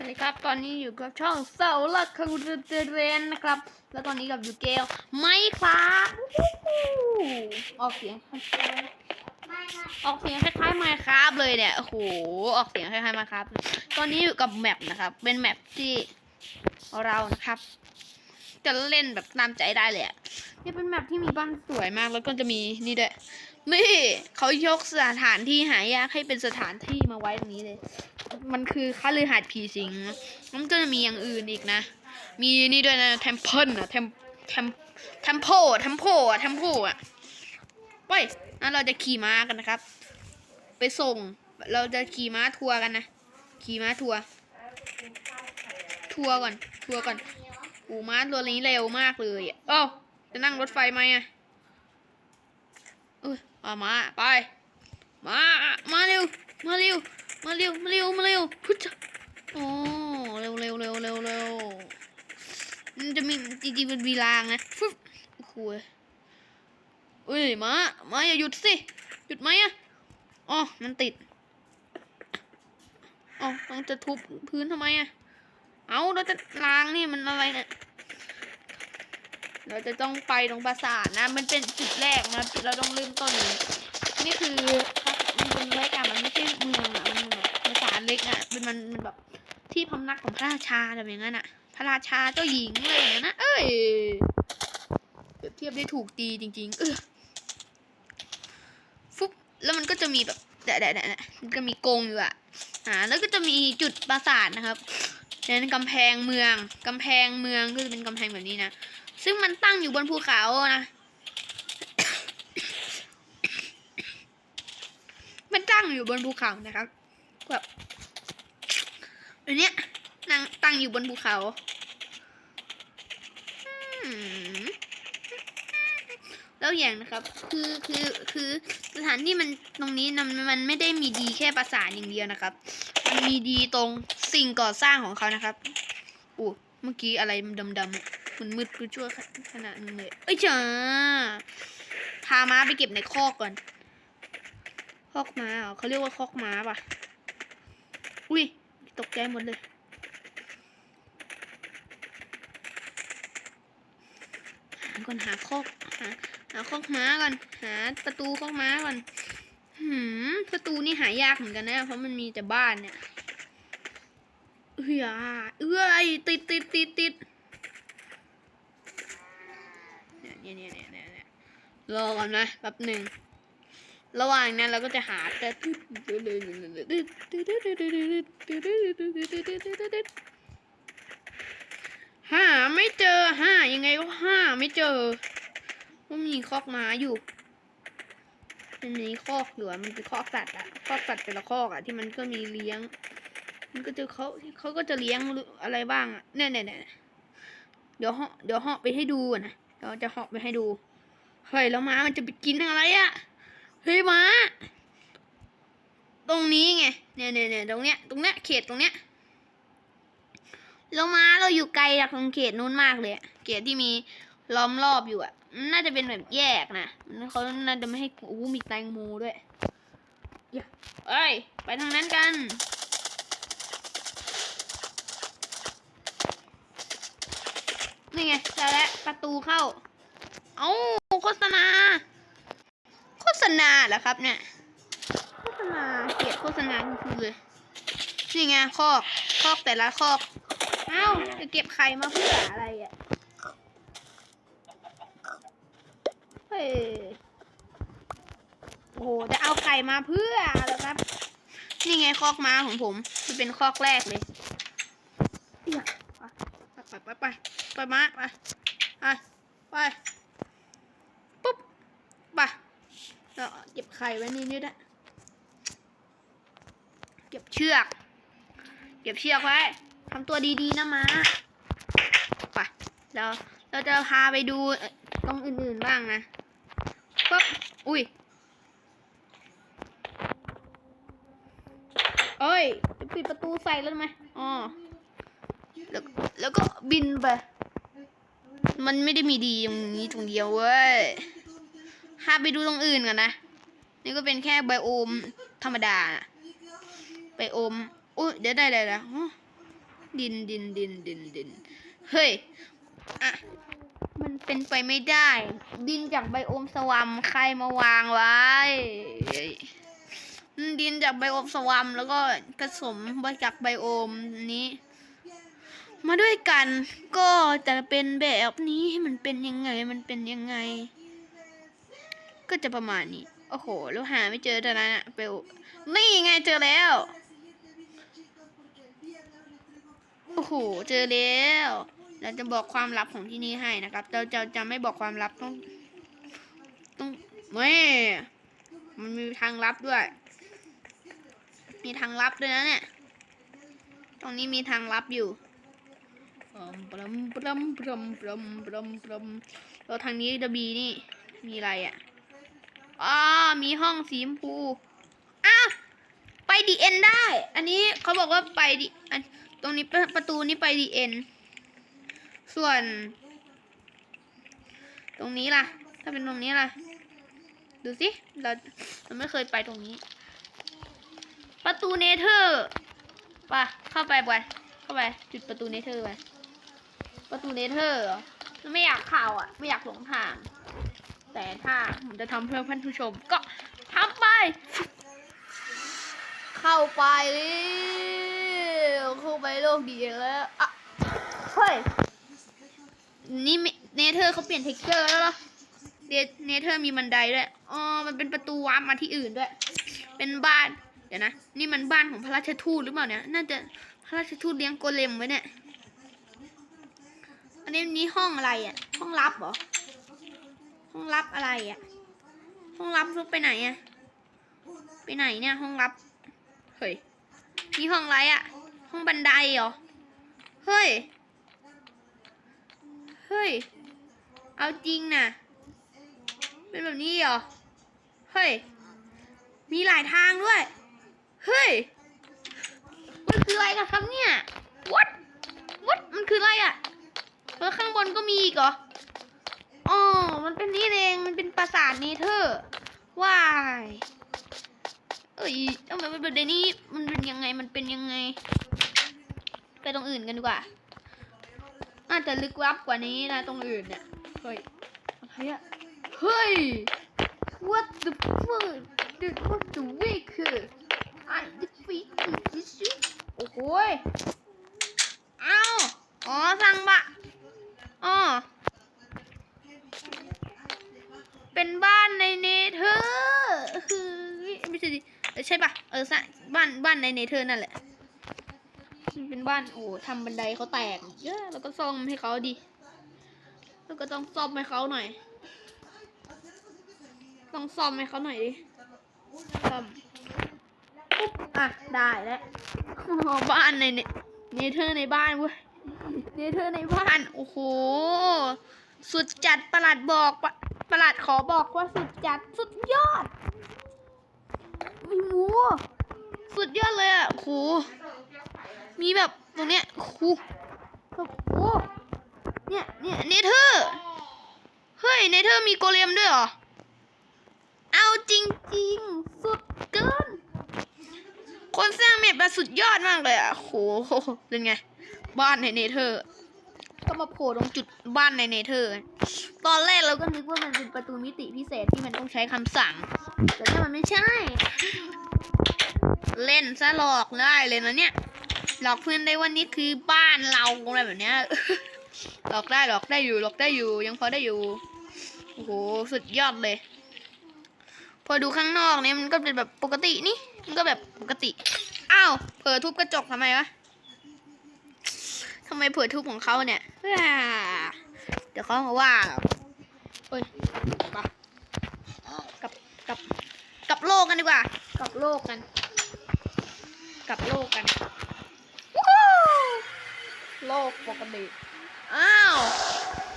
สวัสดีครับ ตอนนี้อยู่กับช่องเสาหลักครูเเรนนะครับ แล้วตอนนี้กับยูเกลไม่ครับออกเสียงออกเสียงคล้ายๆไมครับเลยเนี่ย โอ้โห ออกเสียงคล้ายๆไมครับ ตอนนี้อยู่กับแมปนะครับ เป็นแมปที่เรานะครับ จะเล่นแบบตามใจได้เลยนี่เป็นแมปที่มีบ้านสวยมาก แล้วก็จะมีนี่ด้วย นี่เขายกสถานที่หายากให้เป็นสถานที่มาไว้ตรงนี้เลย มันคือคาลือหาดผีสิง มันก็จะมีอย่างอื่นอีกนะ มีนี่ด้วยนะเทมเพิลอะเทมเทมเทมโพเทมโพอะเทมโพอะไปงั้นเราจะขี่ม้ากันนะครับ ไปส่ง เราจะขี่ม้าทัวร์กันนะ ขี่ม้าทัวร์ทัวร์ก่อน ทัวร์ก่อนอูม้าตัวนี้เร็วมากเลยเอ้าจะนั่งรถไฟไหมอะเอ้ยเอามา ไป มา มา มาเร็วมาเร็วมาเร็วพุชโอ้เร็วเร็วเร็วเร็วเร็วมันจะมีจริงๆเป็นวีรางนะฟึบโอ้โหเอ้ยมามาอย่าหยุดสิหยุดไหมอะอ๋อมันติดอ๋อต้องจะทุบพื้นทำไมอะเอาเราจะล้างนี่มันอะไรเนี่ยเราจะต้องไปตรงปราสาทนะ มันเป็นจุดแรกนะ เราต้องเริ่มต้น นี่คือ เป็นแบบที่พำนักของพระราชาแบบอย่างนั้นอะพระราชาเจ้าหญิงอะไรอย่างนั้นนะเอ้ยเปรียบเทียบได้ถูกตีจริง ๆ เออฟุบแล้วมันก็จะมีแบบแดะแดะแดะมันก็มีกรงอยู่อะอ่าแล้วก็จะมีจุดปราสาทนะครับนั้นกำแพงเมืองกำแพงเมืองก็จะเป็นกำแพงแบบนี้นะซึ่งมันตั้งอยู่บนภูเขานะมันตั้งอยู่บนภูเขานะครับแบบ อันเนี้ยนั่งตั้งอยู่บนภูเขาแล้วอย่างนะครับ คือคือคือสถานที่มันตรงนี้มันมันไม่ได้มีดีแค่ปราสาทอย่างเดียวนะครับ มันมีดีตรงสิ่งก่อสร้างของเขานะครับอู้เมื่อกี้อะไรดำๆอะมันมืดไปชั่วขนาดนึงเลยเอ้ยจ้าพาม้าไปเก็บในคอกก่อน คอกม้าเหรอเขาเรียกว่าคอกม้าป่ะ อุ้ย ตกใจหมดเลย หาก่อนหาคอกหาหาคอกม้าก่อน หาประตูคอกม้าก่อนหืมประตูนี่หายากเหมือนกันนะ เพราะมันมีแต่บ้านเนี่ยเอ้ยอะเอ้ยติดติดติดติดเนี่ยเนี่ยเนี่ยเนี่ยเนี่ยรอก่อนนะแป๊บหนึ่ง ระหว่างนั้นเราก็จะหาแต่หาไม่เจอหายังไงก็หาไม่เจอมันมีคอกม้าอยู่มันมีคอกอยู่อะมันเป็นคอกสัตว์อะคอกสัตว์แต่ละคอกอะที่มันก็มีเลี้ยง มันก็จะเขาเขาก็จะเลี้ยงอะไรบ้างอะเนี่ยเนี่ยเนี่ยเดี๋ยวเหาะเดี๋ยวเหาะไปให้ดูนะเราจะเหาะไปให้ดูเฮ้ยแล้วม้ามันจะไปกินอะไรอะ เฮ้ยมาตรงนี้ไงเนี่ยเนี่ยเนี่ยตรงเนี้ยตรงเนี้ยเขตตรงเนี้ยแล้วม้าเราอยู่ไกลจากตรงเขตนู้นมากเลยเขตที่มีล้อมรอบอยู่อะ่ะน่าจะเป็นแบบแยกนะเขาน่าจะไม่ให้โอ้มีแตงโมด้วยเอ้ยไปทางนั้นกันนี่ไงได้แล้วประตูเข้า เอ้าโฆษณา ณาเหรอครับเนี่ยโฆษณาเกลียดโฆษณาคือเลยนี่ไงคอกคอกแต่ละคอกเอ้าจะเก็บไข่มาเพื่ออะไรอะเฮ้ยโอ้โหจะเอาไข่มาเพื่อเหรอครับ นี่ไงคอกม้าของผมที่เป็นคอกแรกเลยอย่าไปไปไปไปไปม้าไปไปไป ปุ๊บ ไปเราเก็บ ไข่ไว้นี่นี่ด้วยเก็บเชือก เก็บเชือกไว้ทำตัวดีๆนะมาไปเราเราจะพาไปดูตรงอื่นๆบ้างนะปุ๊บอุ้ยเอ้ยปิดประตูใส่แล้วไหมอ๋อแล้วแล้วก็บินไป มันไม่ได้มีดีตรงนี้ตรงเดียวเว้ยพาไปดูตรงอื่นก่อนนะ นี่ก็เป็นแค่ไบโอมธรรมดาไบโอมอุ้ยเดี๋ยวได้เลยแล้วดินดินดินดินดินเฮ้ยอะมันเป็นไปไม่ได้ ดินจากไบโอมสวัมใครมาวางไว้ดินจากไบโอมสวัมแล้วก็ผสมมาจากไบโอมนี้ มาด้วยกัน ก็จะเป็นแบบนี้มันเป็นยังไง มันเป็นยังไง ก็จะประมาณนี้ โอ้โหแล้วหาไม่เจอตอนนั้นอะเปลนี่ไงเจอแล้ว โอ้โห เจอแล้ว เราจะบอกความลับของที่นี่ให้นะครับ เราจะจะไม่บอกความลับต้อง ต้องไม่มันมีทางลับด้วย มีทางลับด้วยนะเนี่ย ตรงนี้มีทางลับอยู่ปรมปรมปรมปรมปรมปรมแล้วทางนี้ดบีนี่ มีอะไรอะ อ๋อมีห้องสีชมพูอ้าวไปดีเอ็นได้ อันนี้เขาบอกว่าไปดีอันตรงนี้ประตูนี้ไปดีเอ็นส่วน ตรงนี้ล่ะ ถ้าเป็นตรงนี้ล่ะ ดูสิเราเราไม่เคยไปตรงนี้ ประตูเนเธอร์ไปะเข้าไปไปเข้าไป จุดประตูเนเธอร์ไปประตูเนเธอร์ไม่อยากเข้าอะ ไม่อยากหลงทาง แต่ถ้าผมจะทำเพื่อท่านผู้ชมก็ทำไป เข้าไปเลยเข้าไปโลกดีแล้วอะเฮ้ยนี่เนเธอร์เขาเปลี่ยนเท็กเจอร์แล้วเหรอเนเธอร์มีบันไดด้วยอ๋อมันเป็นประตูวาร์ปมาที่อื่นด้วย เป็นบ้าน เดี๋ยวนะ นี่มันบ้านของพระราชทูตหรือเปล่าเนี่ย น่าจะพระราชทูตเลี้ยงโกเลมไว้เนี่ย อันนี้นี่ห้องอะไรอะ ห้องลับเหรอ ห้องลับอะไรอะ ห้องลับลุกไปไหนอะ ไปไหนเนี่ย ห้องลับ เฮ้ยนี่ห้องอะไรอะ ห้องบันไดเหรอ เฮ้ย เฮ้ย เอาจริงนะเป็นแบบนี้เหรอ เฮ้ย มีหลายทางด้วย เฮ้ย มันคืออะไรกันครับเนี่ย what what มันคืออะไรอะแล้วข้างบนก็มีอีกเหรอ อ๋อ มันเป็นนี่เอง มันเป็นปราสาทเนเธอร์ว้ายเอ้ยทำไมมันเป็นในนี้ มันเป็นยังไง มันเป็นยังไง ไปตรงอื่นกันดีกว่าอาจจะลึกลับกว่านี้นะตรงอื่นเนี่ย เฮ้ยอะไรอะเฮ้ย what the fuck dude what the week I defeated this โอ้โหเอาอ๋อสั่งบะอ๋อ เป็นบ้านในเนเธอร์คือไม่ใช่ดิใช่ปะเออใช่บ้านบ้านในเนเธอร์นั่นแหละเป็นบ้านโอ้ทำบันไดเขาแตกเยอะแล้วก็ซ่อมให้เขาดิแล้วก็ต้องซ่อมให้เขาหน่อย ต้องซ่อมให้เขาหน่อยดิซ่อมปุ๊บอะได้แล้วบ้านในเนเนเธอร์ในบ้านเว้ยเนเธอร์ในบ้านโอ้โหสุดจัดประหลัดบอกปะ ประหลัดขอบอกว่าสุดจัดสุดยอดโอ้โหสุดยอดเลยอะโอ้โหมีแบบตรงเนี้ยโอ้โหโอ้โหเนี่ยเนี่ยเนเธอร์เฮ้ยเนเธอร์มีโกเลมด้วยเหรอ เอาจริงๆสุดเกิน คนสร้างเมปมาสุดยอดมากเลยอะโหเป็นไง บ้านในเนเธอร์ก็ มาโผล่ตรงจุดบ้านในเนเธอร์ ตอนแรกเราก็นึกว่ามันเป็นประตูมิติพิเศษที่มันต้องใช้คำสั่ง แต่นี่มันไม่ใช่ เล่นซะหลอกได้เลยนะเนี่ย หลอกเพื่อนได้ว่านี่คือบ้านเราอะไรแบบเนี้ย หลอกได้หลอกได้อยู่หลอกได้อยู่ ยังพอได้อยู่ โอ้โหสุดยอดเลย พอดูข้างนอกเนี่ยมันก็เป็นแบบปกตินี่ มันก็แบบปกติ อ้าวเผลอทุบกระจกทำไมวะ ทำไมเผลอทุบของเขาเนี่ยอ่าเดี๋ยวเขามาว่าเอ้ยไปกลับกลับกลับโลกกันดีกว่ากลับโลกกันกลับโลกกันวู้ฮู้โลกปกติอ้าว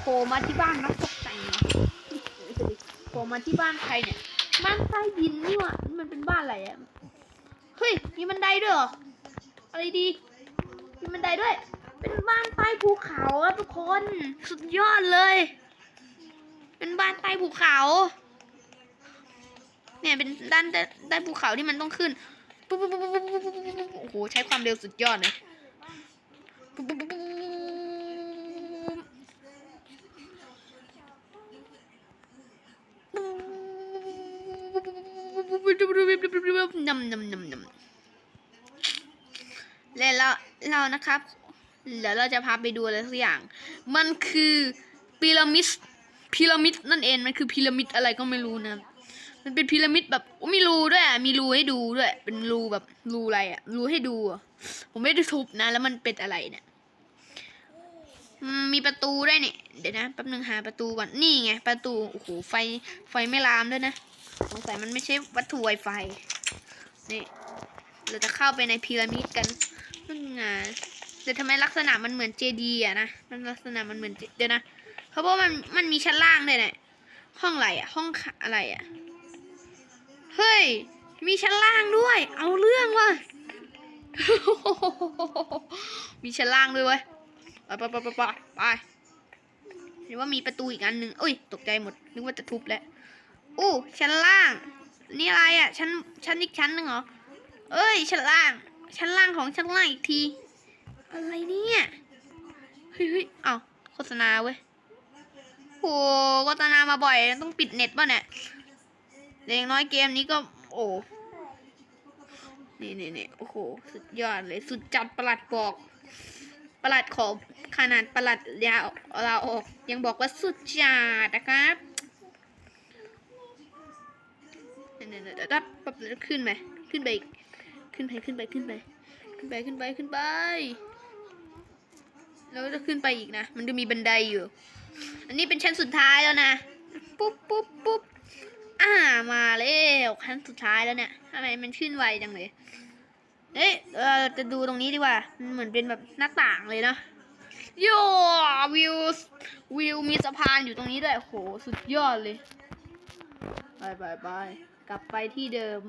โผล่มาที่บ้านนักตกแต่งเหรอโผล่มาที่บ้านใครเนี่ยบ้านใต้ดินนี่หว่านี่มันเป็นบ้านอะไรอะเฮ้ย มีบันไดด้วยเหรอ อะไรดี มีบันไดด้วย เป็นบ้านใต้ภูเขาอะทุกคนสุดยอดเลย เป็นบ้านใต้ภูเขา เนี่ยเป็นด้านใต้ภูเขาที่มันต้องขึ้นปุ๊บปุ๊บปุ๊บปุ๊บปุ๊บปุ๊บปุ๊บโอ้โหใช้ความเร็วสุดยอดเลยปุ๊บปุ๊บปุ๊บปุ๊บนำนำนำนำและเราเรานะครับ เดี๋ยวเราจะพาไปดูอะไรสักอย่าง มันคือพีระมิดพีระมิดนั่นเองมันคือพีระมิดอะไรก็ไม่รู้นะมันเป็นพีระมิดแบบมีรูด้วยมีรูให้ดูด้วย เป็นรูแบบรูอะไรอะรูให้ดูผมไม่ได้ทุบนะ แล้วมันเป็นอะไรเนี่ยมีประตูด้วยนี่ยเดี๋ยวนะแป๊บนึงหาประตูก่อนนี่ไงประตูโอ้โหไฟไฟไม่ลามด้วยนะสงสัยมันไม่ใช่วัตถุไวไฟนี่เราจะเข้าไปในพีระมิดกันนั่นไง แต่ทำไมลักษณะมันเหมือนเจดีย์อะนะ มันลักษณะมันเหมือนเดี๋ยวนะ เพราะว่ามันมันมีชั้นล่างเลยเนี่ยห้องอะไรอะห้องอะไรอะเฮ้ย มีชั้นล่างด้วย เอาเรื่องว่ะ มีชั้นล่างด้วยเว้ย ไปไปไปไปไปไปเห็นว่ามีประตูอีกอันหนึ่งอุ้ย ตกใจหมด นึกว่าจะทุบแล้วอู้ชั้นล่าง นี่อะไรอะชั้นชั้นอีกชั้นหนึ่งเหรอ เอ้ย ชั้นล่าง ชั้นล่างของชั้นล่างอีกที อะไรเนี่ย เฮ้ยเฮ้ยอ้าโฆษณาเว้ยโหโฆษณามาบ่อย ต้องปิดเน็ตป่ะเนี่ยแต่อย่างน้อยเกมนี้ก็ โอ้นี่นี่นี่โอ้โห สุดยอดเลย สุดจัดประหลัดบอก ประหลัดขอขนาดประหลัดยาวเราออก ยังบอกว่าสุดจัดนะครับเนี่ยเนี่ยเนี่ยดับปั๊บแล้วขึ้นไปขึ้นไปอีก ขึ้นไปขึ้นไปขึ้นไป ขึ้นไปขึ้นไปขึ้นไป แล้วจะขึ้นไปอีกนะ มันจะมีบันไดอยู่ อันนี้เป็นชั้นสุดท้ายแล้วนะ ปุ๊บปุ๊บปุ๊บอ่ามาแล้วขั้นสุดท้ายแล้วเนี่ยทำไมมันขึ้นไวจังเลย เอ๊ะเราจะดูตรงนี้ดีกว่า มันเหมือนเป็นแบบหน้าต่างเลยเนาะโย่วิววิวมีสะพานอยู่ตรงนี้ด้วยโหสุดยอดเลยไปไปไปกลับไปที่เดิม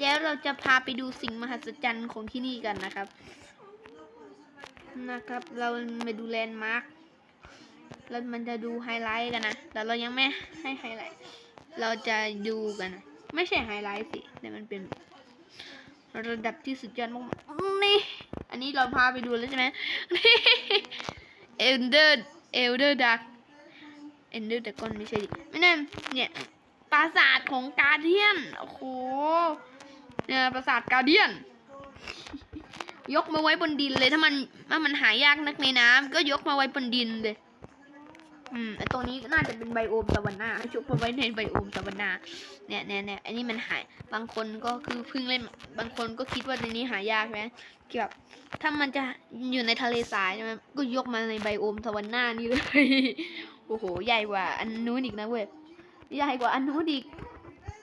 แล้วเราจะพาไปดูสิ่งมหัศจรรย์ของที่นี่กันนะครับ นะครับ เรามาดูแลนด์มาร์คแล้วมันจะดูไฮไลท์กันนะ แต่เรายังไม่ให้ไฮไลท์ เราจะดูกันนะไม่ใช่ไฮไลท์สิ แต่มันเป็นระดับที่สุดยอดมากนี่ อันนี้เราพาไปดูแล้วใช่ไหมนี่เอลเดอร์ เอลเดอร์ดักเอลเดอร์ดักกอนไม่ใช่ดิ ไม่แน่เนี่ยปราสาทของกาเดียน โอ้โห เนี่ยปราสาทกาเดียน ยกมาไว้บนดินเลย ถ้ามันถ้ามันหายากนักในน้ำก็ยกมาไว้บนดินเลย อืมไอตัวนี้น่าจะเป็นไบโอมสวรรค์นาชุบมาไว้ในไบโอมสวรรค์นาเนี่ยเนี่ยเนี่ยอันนี้มันหาย บางคนก็คือเพิ่งเล่น บางคนก็คิดว่าในนี้หายากไหมเกี่ยวกับถ้ามันจะอยู่ในทะเลทรายใช่ไหมก็ยกมาในไบโอมสวรรค์นานี่เลย โอ้โห ใหญ่กว่าอันนู้นอีกนะเว้ย ใหญ่กว่าอันนู้นอีก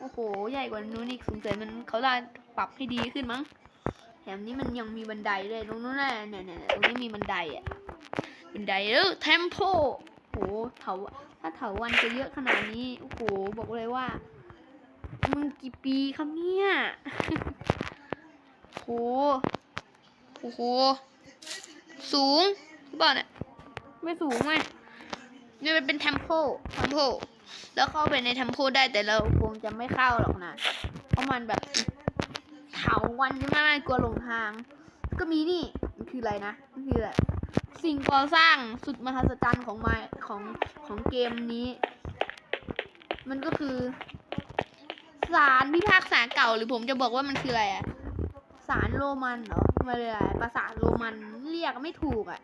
โอ้โห ใหญ่กว่าอันนู้นอีกสงสัยมันเขาได้ปรับให้ดีขึ้นมั้ง แถมนี้มันยังมีบันไดเลยตรงนู้นน่ะเนี่ยเนี่ยตรงนี้มีบันไดอะบันไดเออเทมโพโหเถาถ้าเถาวันจะเยอะขนาดนี้โอ้โหบอกเลยว่ามึงกี่ปีครับเนี่ยโหโอ้โหสูงหรือเปล่าเนี่ยไม่สูงไหมเนี่มันเป็นเทมโพเทมโพแล้วเข้าไปในเทมโพได้แต่เราคงจะไม่เข้าหรอกนะเพราะมันแบบาวันใช่ไหมไม่กลัวหลงทาง ก็มีนี่มันคืออะไรนะมันคืออะไรสิ่งก่อสร้างสุดมหัศจรรย์ของมาของของเกมนี้ มันก็คือศาลพิพากษาเก่าหรือผมจะบอกว่ามันคืออะไรอะศาลโรมันเหรอไม่เลยอะไรปราสาโรมันเรียกไม่ถูกอะ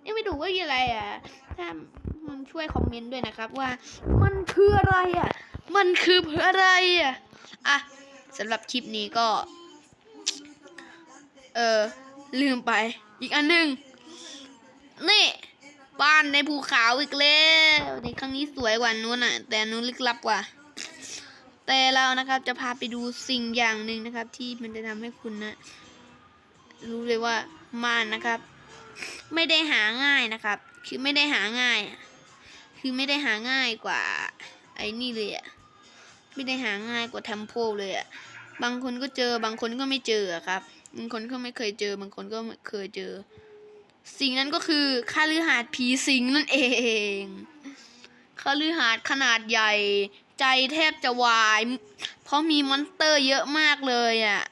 เอ้ยไม่ถูกว่าคืออะไรอะถ้ามันช่วยคอมเมนต์ด้วยนะครับว่า มันคืออะไรอะมันคือเพื่ออะไรอะอะสำหรับคลิปนี้ก็ เออ ลืมไป อีกอันหนึ่งนี่บ้านในภูเขาอีกแล้วในครั้งนี้สวยกว่านู้นอะ แต่นู้นลึกลับกว่า แต่เรานะครับจะพาไปดูสิ่งอย่างหนึ่งนะครับ ที่มันจะทำให้คุณนะ รู้เลยว่าม่านนะครับ ไม่ได้หาง่ายนะครับ คือไม่ได้หาง่าย คือไม่ได้หาง่ายกว่า ไอ้นี่เลยอะไม่ได้หาง่ายกว่าเทมโพเลยอะบางคนก็เจอบางคนก็ไม่เจอครับ บางคนก็ไม่เคยเจอบางคนก็เคยเจอ สิ่งนั้นก็คือคาลือหาดผีสิงนั่นเองคาลือหาดขนาดใหญ่ ใจแทบจะวาย เพราะมีมอนสเตอร์เยอะมากเลยอะ่ะ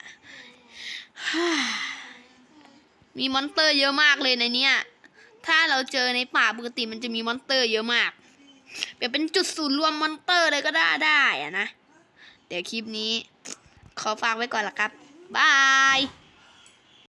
มีมอนสเตอร์เยอะมากเลยในเนี้ยถ้าเราเจอในป่าปกติมันจะมีมอนสเตอร์เยอะมากแบบเป็นจุดศูนย์รวมมอนสเตอร์เลยก็ได้ได้อะนะ เดี๋ยวคลิปนี้ ขอฝากไว้ก่อนละครับ บาย